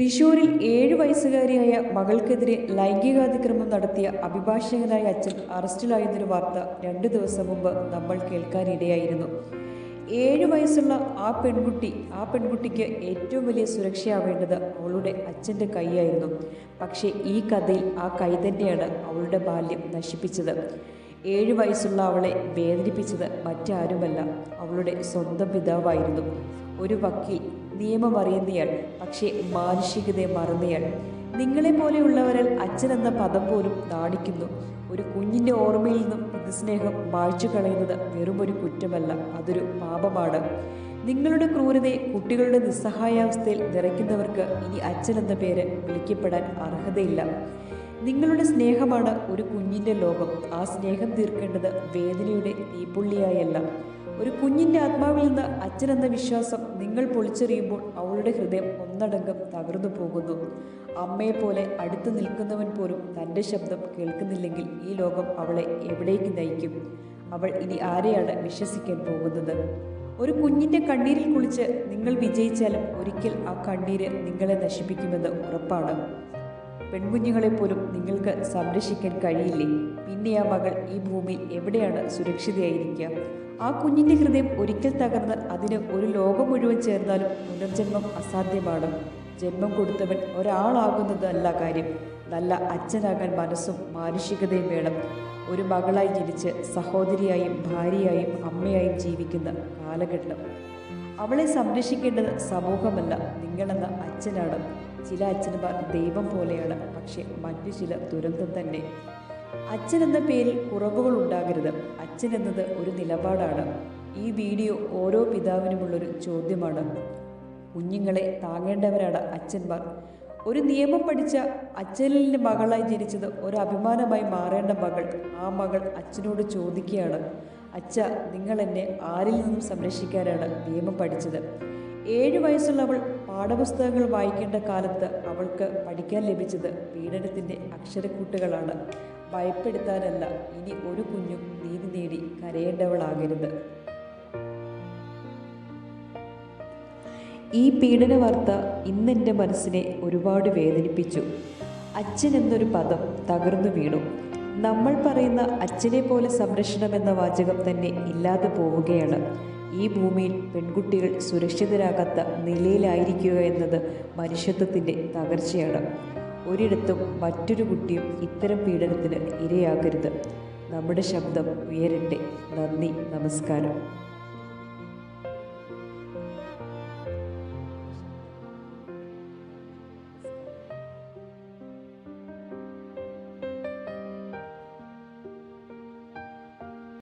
തൃശൂരിൽ ഏഴു വയസ്സുകാരിയായ മകൾക്കെതിരെ ലൈംഗികാതിക്രമം നടത്തിയ അഭിഭാഷകനായ അച്ഛൻ അറസ്റ്റിലായെന്നൊരു വാർത്ത രണ്ടു ദിവസം മുമ്പ് നമ്മൾ കേൾക്കാനിടയായിരുന്നു. ഏഴു വയസ്സുള്ള ആ പെൺകുട്ടി ആ പെൺകുട്ടിക്ക് ഏറ്റവും വലിയ സുരക്ഷയാവേണ്ടത് അവളുടെ അച്ഛന്റെ കൈയായിരുന്നു. പക്ഷേ ഈ കഥയിൽ ആ കൈ തന്നെയാണ് അവളുടെ ബാല്യം നശിപ്പിച്ചത്. ഏഴു വയസ്സുള്ള അവളെ വേദനിപ്പിച്ചത് മറ്റാരുമല്ല അവളുടെ സ്വന്തം പിതാവായിരുന്നു. ഒരു വക്കീൽ നിയമം അറിയുന്നയാൾ പക്ഷേ മാനുഷികതയെ മറന്നയാൾ. നിങ്ങളെ പോലെയുള്ളവരിൽ അച്ഛൻ എന്ന പദം പോലും നാണിക്കുന്നു. ഒരു കുഞ്ഞിന്റെ ഓർമ്മയിൽ നിന്നും പിതൃസ്നേഹം മായ്ച്ചു കളയുന്നത് വെറുമൊരു കുറ്റമല്ല അതൊരു പാപമാണ്. നിങ്ങളുടെ ക്രൂരതയെ കുട്ടികളുടെ നിസ്സഹായാവസ്ഥയിൽ നിറയ്ക്കുന്നവർക്ക് ഇനി അച്ഛൻ എന്ന പേര് വിളിക്കപ്പെടാൻ അർഹതയില്ല. നിങ്ങളുടെ സ്നേഹമാണ് ഒരു കുഞ്ഞിന്റെ ലോകം. ആ സ്നേഹം തീർക്കേണ്ടത് വേദനയുടെ തീപ്പുള്ളിയായല്ല. ഒരു കുഞ്ഞിന്റെ ആത്മാവിൽ നിന്ന് അച്ഛനെന്ന വിശ്വാസം നിങ്ങൾ പൊളിച്ചെറിയുമ്പോൾ അവളുടെ ഹൃദയം ഒന്നടങ്കം തകർന്നു പോകുന്നു. അമ്മയെപ്പോലെ അടുത്ത് നിൽക്കുന്നവൻ പോലും തന്റെ ശബ്ദം കേൾക്കുന്നില്ലെങ്കിൽ ഈ ലോകം അവളെ എവിടേക്ക് നയിക്കും? അവൾ ഇനി ആരെയാണ് വിശ്വസിക്കാൻ പോകുന്നത്? ഒരു കുഞ്ഞിന്റെ കണ്ണീരിൽ കുളിച്ച് നിങ്ങൾ വിജയിച്ചാലും ഒരിക്കൽ ആ കണ്ണീര് നിങ്ങളെ നശിപ്പിക്കുമെന്ന് ഉറപ്പാണ്. പെൺകുഞ്ഞുങ്ങളെപ്പോലും നിങ്ങൾക്ക് സംരക്ഷിക്കാൻ കഴിയില്ലേ? പിന്നെ ആ മകൾ ഈ ഭൂമിയിൽ എവിടെയാണ് സുരക്ഷിതയായിരിക്കുക? ആ കുഞ്ഞിന്റെ ഹൃദയം ഒരിക്കൽ തകർന്ന് അതിന് ഒരു ലോകം മുഴുവൻ ചേർന്നാലും പുനർജന്മം അസാധ്യമാണ്. ജന്മം കൊടുത്തവൻ ഒരാളാകുന്നതല്ല കാര്യം. നല്ല അച്ഛനാകാൻ മനസ്സും മാനുഷികതയും വേണം. ഒരു മകളായി ജനിച്ച് സഹോദരിയായും ഭാര്യയായും അമ്മയായും ജീവിക്കുന്ന കാലഘട്ടം. അവളെ സംരക്ഷിക്കേണ്ടത് സമൂഹമല്ല നിങ്ങളെന്ന അച്ഛനാണ്. ചില അച്ഛനമാർ ദൈവം പോലെയാണ്. പക്ഷെ മറ്റു ചില ദുരന്തം തന്നെ. അച്ഛൻ എന്ന പേരിൽ കുറവുകൾ ഉണ്ടാകരുത്. അച്ഛൻ എന്നത് ഒരു നിലപാടാണ്. ഈ വീഡിയോ ഓരോ പിതാവിനുമുള്ളൊരു ചോദ്യമാണ്. കുഞ്ഞുങ്ങളെ താങ്ങേണ്ടവരാണ് അച്ഛന്മാർ. ഒരു നിയമം പഠിച്ച അച്ഛനിലെ മകളായി ജനിച്ചത് ഒരു അഭിമാനമായി മാറേണ്ട മകൾ ആ മകൾ അച്ഛനോട് ചോദിക്കുകയാണ്. അച്ഛ നിങ്ങൾ എന്നെ ആരിൽ നിന്നും സംരക്ഷിക്കാനാണ് നിയമം പഠിച്ചത്? ഏഴ് വയസ്സുള്ള അവൾ പാഠപുസ്തകങ്ങൾ വായിക്കേണ്ട കാലത്ത് അവൾക്ക് പഠിക്കാൻ ലഭിച്ചത് പീഡനത്തിന്റെ അക്ഷരക്കൂട്ടുകളാണ്. ഭയപ്പെടുത്താനല്ല ഇനി ഒരു കുഞ്ഞും നീതി നേടി കരയേണ്ടവളാകരുത്. ഈ പീഡന വാർത്ത ഇന്നെന്റെ മനസ്സിനെ ഒരുപാട് വേദനിപ്പിച്ചു. അച്ഛൻ എന്നൊരു പദം തകർന്നു വീണു. നമ്മൾ പറയുന്ന അച്ഛനെ പോലെ സംരക്ഷണം എന്ന വാചകം തന്നെ ഇല്ലാതെ പോവുകയാണ്. ഈ ഭൂമിയിൽ പെൺകുട്ടികൾ സുരക്ഷിതരാകാത്ത നിലയിലായിരിക്കുക എന്നത് മനുഷ്യത്വത്തിന്റെ തകർച്ചയാണ്. ഒരിടത്തും മറ്റൊരു കുട്ടിയും ഇത്തരം പീഡനത്തിന് ഇരയാകരുത്. നമ്മുടെ ശബ്ദം ഉയരട്ടെ. നന്ദി. നമസ്കാരം.